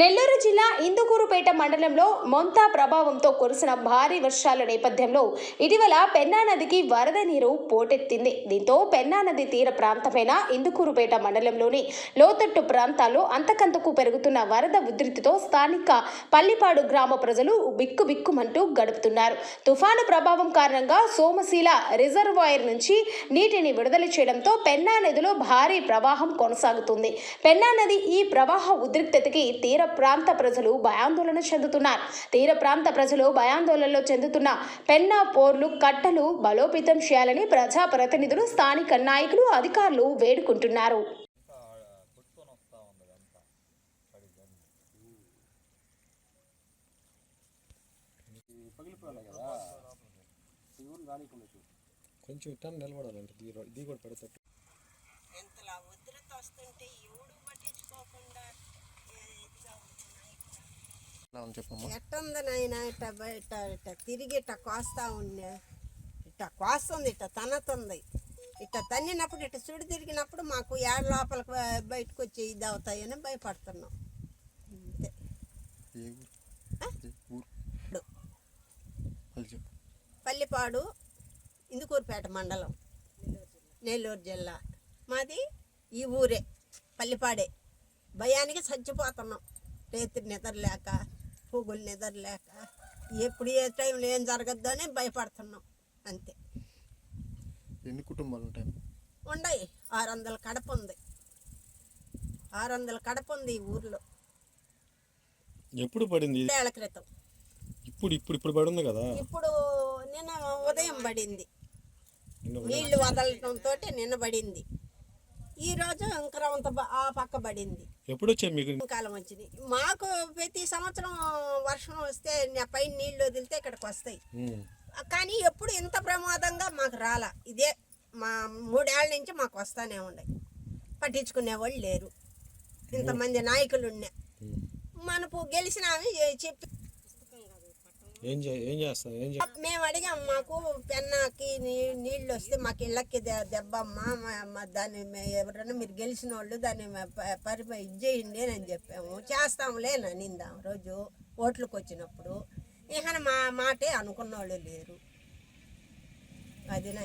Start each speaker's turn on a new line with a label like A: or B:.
A: నెల్లూరు జిల్లా ఇందుకూరుపేట మండలంలో మొంతా ప్రభావంతో కురిసిన భారీ వర్షాల నేపథ్యంలో ఇటీవల పెన్నా నదికి వరద నీరు పోటెత్తింది. దీంతో పెన్నా నది తీర ప్రాంతమైన ఇందుకూరుపేట మండలంలోని లోతట్టు ప్రాంతాల్లో అంతకంతకు పెరుగుతున్న వరద ఉధృతితో స్థానిక పల్లిపాడు గ్రామ ప్రజలు బిక్కుబిక్కుమంటూ గడుపుతున్నారు. తుఫాను ప్రభావం కారణంగా సోమశీల రిజర్వాయర్ నుంచి నీటిని విడుదల చేయడంతో పెన్నా నదిలో భారీ ప్రవాహం కొనసాగుతుంది. పెన్నా నది ఈ ప్రవాహ ఉద్రిక్తతకి తీర ప్రాంత ప్రజలు భయాందోళన చెందుతున్నారు. తీర ప్రాంత ప్రజలు భయాందోళనలో చెందుతున్న పెన్నా పోర్లు కట్టలు బలోపేతం చేయాలని ప్రజా ప్రతినిధులు స్థానిక నాయకులు అధికారులు వేడుకుంటున్నారు.
B: కొంచెం ఇట్లా నిలబడాలంటే దీ దీ కూడా పడేటట్టు
C: ఎంతలా ఉధృతి వస్తుంటే ఎవడు పట్టించుకోకుండా
B: చెప్పమ్మా.
C: ఎట్టుంది నాయన ఇట్ట బయట ఇట్ట తిరిగి ఇట్ట కోస్తా ఉన్నా ఇట్ట కోస్తుంది ఇట్ట తనతుంది ఇట్ట తన్నినప్పుడు ఇట్ట సుడి తిరిగినప్పుడు మాకు ఏడ లోపలికి బయటకు వచ్చి ఇది అవుతాయని భయపడుతున్నాం. అంతే. పల్లిపాడు ఇందుకూరుపేట మండలం. నెల్లూరు జిల్లా. మాది ఈ ఊరే పల్లిపాడే. భయానికి చచ్చిపోతున్నాం. రేత్రి నిద్ర లేక. పువ్వులు నిద్ర లేక ఎప్పుడు ఏ టైంలో ఏం జరగద్దు అని భయపడుతున్నాం. అంతే.
B: ఎన్ని కుటుంబాలు ఉంటాయి?
C: ఉండయి. ఆరు వందల కడప ఉంది. ఆరు వందల కడప ఉంది ఈ ఊర్లో.
B: ఎప్పుడు పడింది?
C: ఏళ్ళ క్రితం.
B: ఇప్పుడు ఇప్పుడు ఇప్పుడు పడి ఉంది కదా?
C: ఇప్పుడు నిన్న ఉదయం పడింది. నీళ్ళు వదలటంతో నిన్న పడింది. ఈ రోజు ఇంకరంత బ- ఆ పక్క పడింది.
B: ఎప్పుడు వచ్చాయి మీకు?
C: కాలం వచ్చింది. మాకు ప్రతి సంవత్సరం వర్షం వస్తే న- పైన నీళ్ళు వదిలితే ఇక్కడికి వస్తాయి. కానీ ఎప్పుడు ఇంత ప్రమాదంగా మాకు రాలా. ఇదే మా మూడేళ్ళ నుంచి మాకు వస్తానే ఉన్నాయి పట్టించుకునే వాళ్ళు లేరు. ఇంతమంది నాయకులు ఉన్నా
B: ఉమ్.
C: మనకు గెలిచిన చెప్పి
B: ఏం ఏం ఏం
C: మేము అడిగాం మాకు పెన్నాకి నీ నీళ్ళు వస్తే మాకు ఇళ్ళకి దె- దెబ్బమ్మ దాన్ని మే- ఎవరైనా మీరు గెలిచిన వాళ్ళు దాన్ని పరి చేయండి అని చెప్పాము. చేస్తాంలే నిందాం రోజు ఓట్లకు వచ్చినప్పుడు. ఇక మా మాటే అనుకున్న వాళ్ళు లేరు. అది నా